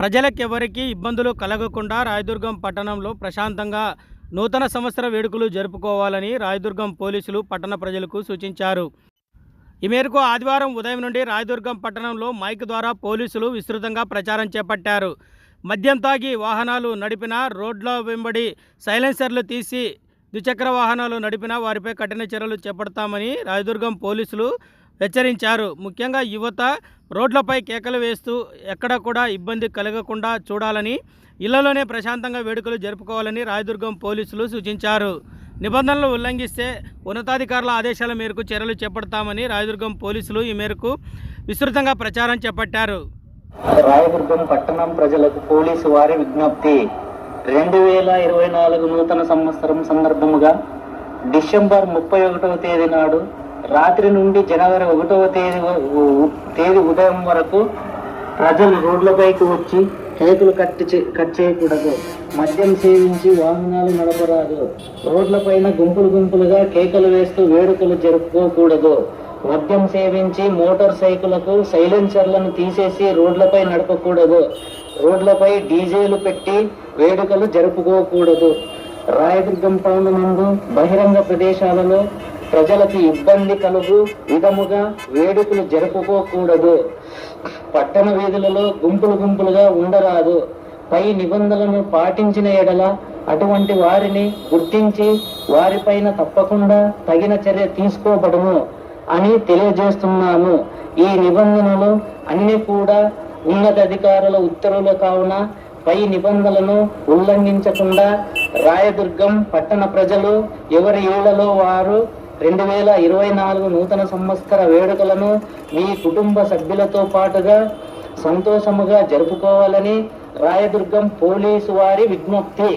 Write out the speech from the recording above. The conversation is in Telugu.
ప్రజలకెవరికీ ఇబ్బందులు కలగకుండా రాయదుర్గం పట్టణంలో ప్రశాంతంగా నూతన సంవత్సర వేడుకలు జరుపుకోవాలని రాయదుర్గం పోలీసులు పట్టణ ప్రజలకు సూచించారు. ఈ మేరకు ఆదివారం ఉదయం నుండి రాయదుర్గం పట్టణంలో మైక్ ద్వారా పోలీసులు విస్తృతంగా ప్రచారం చేపట్టారు. మద్యం తాగి వాహనాలు నడిపిన రోడ్ల వెంబడి సైలెన్సర్లు తీసి ద్విచక్ర వాహనాలు నడిపిన వారిపై కఠిన చర్యలు చేపడతామని రాయదుర్గం పోలీసులు హెచ్చరించారు. ముఖ్యంగా యువత రోడ్లపై కేకలు వేస్తూ ఎక్కడ కూడా ఇబ్బంది కలగకుండా చూడాలని ఇళ్ళలోనే ప్రశాంతంగా వేడుకలు జరుపుకోవాలని రాయదుర్గం పోలీసులు సూచించారు. నిబంధనలు ఉల్లంఘిస్తే ఉన్నతాధికారుల ఆదేశాల మేరకు చర్యలు చేపడతామని రాయదుర్గం పోలీసులు ఈ మేరకు విస్తృతంగా ప్రచారం చేపట్టారు. రాయదుర్గం పట్టణం ప్రజలకు పోలీసు వారి విజ్ఞప్తి. రెండు వేల ఇరవై నాలుగు నూతన సంవత్సరం సందర్భముగా డిసెంబర్ ముప్పై ఒకటవ తేదీ నాడు రాత్రి నుండి జనవరి ఒకటవ తేదీ తేదీ ఉదయం వరకు ప్రజలు రోడ్లపైకి వచ్చి కేకులు కట్టి చే- కట్ చేయకూడదు. మద్యం సేవించి వాహనాలు నడపరాదు. రోడ్లపైన గుంపులు గుంపులుగా కేకలు వేస్తూ వేడుకలు జరుపుకోకూడదు. మద్యం సేవించి మోటార్ సైకిళ్ళకు సైలెన్సర్లను తీసేసి రోడ్లపై నడపకూడదు. రోడ్లపై డీజేలు పెట్టి వేడుకలు జరుపుకోకూడదు. రాయదుర్గం టౌన్ నందు బహిరంగ ప్రదేశాలలో ప్రజలకు ఇబ్బంది కలుగు విధముగా వేడుకలు జరుపుకోకూడదు. పట్టణ వీధులలో గుంపులు గుంపులుగా ఉండరాదు. పై నిబంధనలను పాటించిన ఎడల అటువంటి వారిని గుర్తించి వారిపైన తప్పకుండా తగిన చర్య తీసుకోబడము అని తెలియజేస్తున్నాము ఈ నిబంధనలు అన్ని కూడా ఉన్నతాధికారుల ఉత్తర్వులు కావున పై నిబంధనలను ఉల్లంఘించకుండా రాయదుర్గం పట్టణ ప్రజలు ఎవరి ఇళ్ళలో వారు రెండు వేల ఇరవై నాలుగు నూతన సంవత్సర వేడుకలను మీ కుటుంబ సభ్యులతో పాటుగా సంతోషముగా జరుపుకోవాలని రాయదుర్గం పోలీసు వారి విజ్ఞప్తి.